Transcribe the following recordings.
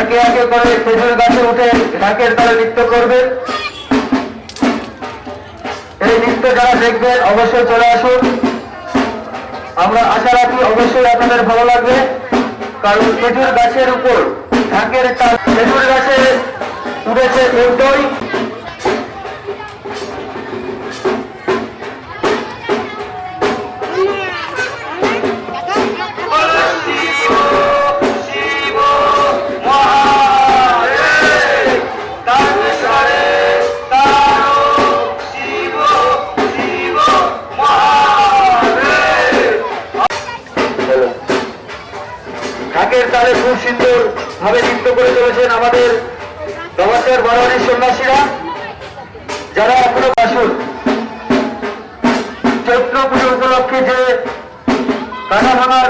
একে একে করে খেজুর গাছে উঠে ঢাকের তালে নৃত্য করবেন এই নৃত্য যারা দেখবেন অবশ্যই চলে আসুন। আমরা আশা রাখি অবশ্যই আপনাদের ভালো লাগবে, কারণ খেজুর গাছের উপর ঢাকের তাল, খেজুর গাছে উঠেছে দুটোই ঢাকের তালে খুব সুন্দর ভাবে নৃত্য করে চলেছেন আমাদের নবাসের বড়বাড়ির সন্ন্যাসীরা। যারা এখনও বাসুন চৈত্র পুজো উপলক্ষে যে কানা ভাঙার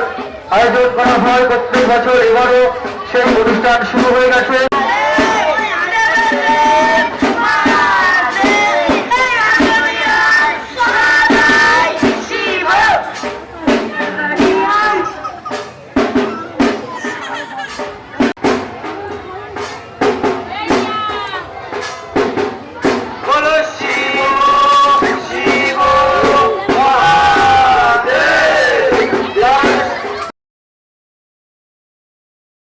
আয়োজন করা হয় প্রত্যেক বছর এবারও সেই অনুষ্ঠান শুরু হয়ে গেছে।